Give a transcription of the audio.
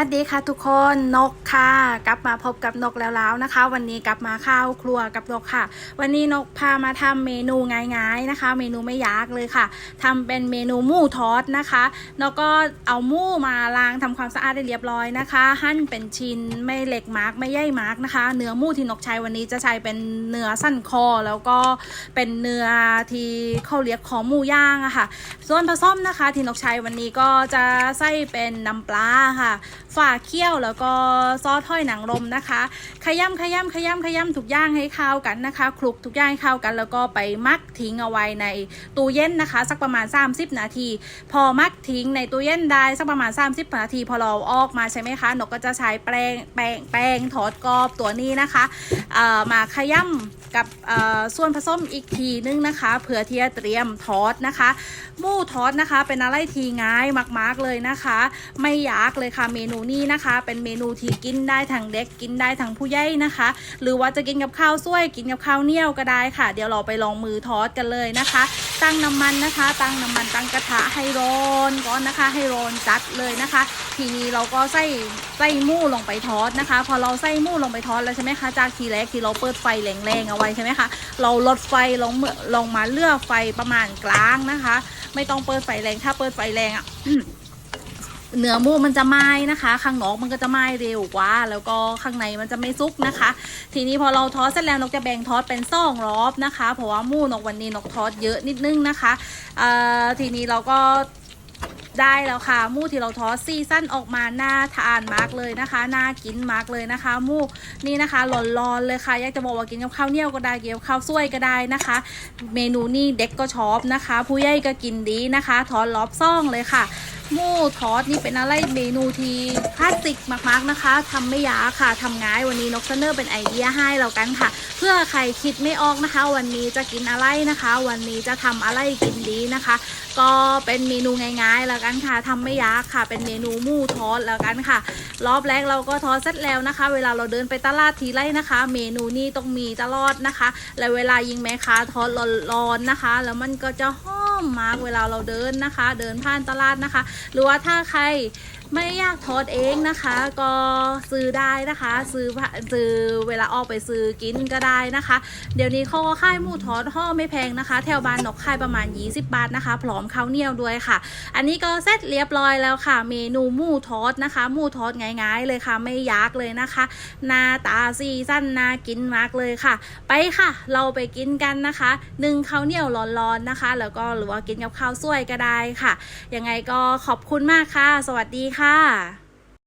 วัสดีค่ะทุกคนนกค่ะ กลับมาพบกับนกแล้วแล้วนะคะ วันนี้กลับมาข้าวครัวกับนกค่ะ วันนี้นกพามาทำเมนูง่ายๆนะคะ เมนูไม่ยากเลยค่ะทำเป็นเมนูหมูทอดนะคะนกก็เอาหมูมาล้างทำความสะอาดได้เรียบร้อยนะคะ หั่นเป็นชิ้นไม่เล็กมากไม่ใหญ่มากนะคะ เนื้อหมูที่นกใช้วันนี้จะใช้เป็นเนื้อสั้นคอแล้วก็เป็นเนื้อที่เขาเรียกคอหมูย่างอะค่ะ ส่วนผสมนะคะที่นกใช้วันนี้ก็จะใส่เป็นน้ำปลาค่ะฝาเคี่ยวแล้วก็ซอสถ้อยหนังรมนะคะ ขยำขยำขยำขยำทุกอย่างให้เข้ากันนะคะคลุกทุกอย่างให้เข้ากัน แล้วก็ไปมักทิ้งเอาไว้ในตู้เย็นนะคะ สักประมาณ 30 นาที พอมักทิ้งในตู้เย็นได้สักประมาณ 30 นาที พอเราออกมาใช่ไหมคะนกก็จะใช้แป้งแป้งแป้งทอดกรอบตัวนี้นะคะมาขยำกับส่วนผสมอีกทีนึงนะคะเผื่อที่จะเตรียมทอดนะคะหมูทอดนะคะ เป็นอะไรทีง่ายมาก ๆเลยนะคะ ไม่ยากเลยค่ะเมนูนี้นะคะ เป็นเมนูที่กินได้ทั้งเด็กกินได้ทั้งผู้ใหญ่นะคะ หรือว่าจะกินกับข้าวสวยกินกับข้าวเหนียวก็ได้ค่ะ เดี๋ยวเราไปลองมือทอดกันเลยนะคะ ตั้งน้ำมันนะคะ ตั้งน้ำมันตั้งกระทะให้ร้อนก่อนนะคะ ให้ร้อนจัดเลยนะคะ ทีนี้เราก็ใส่ใส่หมูลงไปทอดนะคะ พอเราใส่หมูลงไปทอดแล้วใช่ไหมคะจากทีแรกที่เราเปิดไฟแรงๆเอาไว้ใช่ไหมคะเราลดไฟลงลงมาเลือกไฟประมาณกลางนะคะ ไม่ต้องเปิดไฟแรงถ้าเปิดไฟแรงอะ เนื้อหมูมันจะไหม้นะคะ ข้างนอกมันก็จะไหม้เร็วกว่า แล้วก็ข้างในมันจะไม่ซุกนะคะ ทีนี้พอเราทอดเสร็จแล้วนกจะแบ่งทอดเป็นซองรอบนะคะ เพราะว่าหมูนกวันนี้นกทอดเยอะนิดนึงนะคะเอ่อทีนี้เราก็ได้แล้วค่ะหมูที่เราทอดซีซั่นออกมาหน่าทานมากเลยนะคะน่ากินมากเลยนะคะหมูนี่นะคะร้อนๆเลยค่ะอยากจะบอกว่ากินกับข้าวเหนียวก็ได้กินกับข้าวสวยก็ได้นะคะ เมนูนี้เด็กก็ชอบนะคะ ผู้ใหญ่ก็กินดีนะคะทอดรอบซ่องเลยค่ะ หมูทอดนี่เป็นอะไรเมนูที่คลาสสิกมากๆนะคะทำไม่ยากค่ะทำง่ายวันนี้นกเสนอเป็นไอเดียให้เรากันค่ะ เพื่อใครคิดไม่ออกนะคะ วันนี้จะกินอะไรนะคะ วันนี้จะทำอะไรกินดีนะคะ ก็เป็นเมนูง่ายๆแล้วกันค่ะทำไม่ยากค่ะ เป็นเมนูหมูทอดแล้วกันค่ะ รอบแรกเราก็ทอดเสร็จแล้วนะคะ เวลาเราเดินไปตลาดทีไรนะคะ เมนูนี้ต้องมีตลอดนะคะ และเวลายิงแม่ค้าทอดร้อนๆนะคะ แล้วมันก็จะหอ มมากเวลาเราเดินนะคะ เดินผ่านตลาดนะคะ หรือว่าถ้าใครไม่อยากทอดเองนะคะ ก็ซื้อได้นะคะ ซื้อซื้อเวลาออกไปซื้อกินก็ได้นะคะ เดี๋ยวนี้เขาก็ค่ายหมูทอดห่อไม่แพงนะคะ แถวบ้านนกค่ายประมาณ 20 บาทนะคะ พร้อมข้าวเหนียวด้วยค่ะ อันนี้ก็เสร็จเรียบร้อยแล้วค่ะ เมนูหมูทอดนะคะหมูทอดง่ายๆเลยค่ะ ไม่ยากเลยนะคะหน้าตาซีสั้นน่ากินมากเลยค่ะ ไปค่ะ เราไปกินกันนะคะหนึ่งข้าวเหนียวร้อนๆนะคะ แล้วก็หรือว่ากินกับข้าวสวยก็ได้ค่ะ ยังไงก็ขอบคุณมากค่ะ สวัสดีค่ะ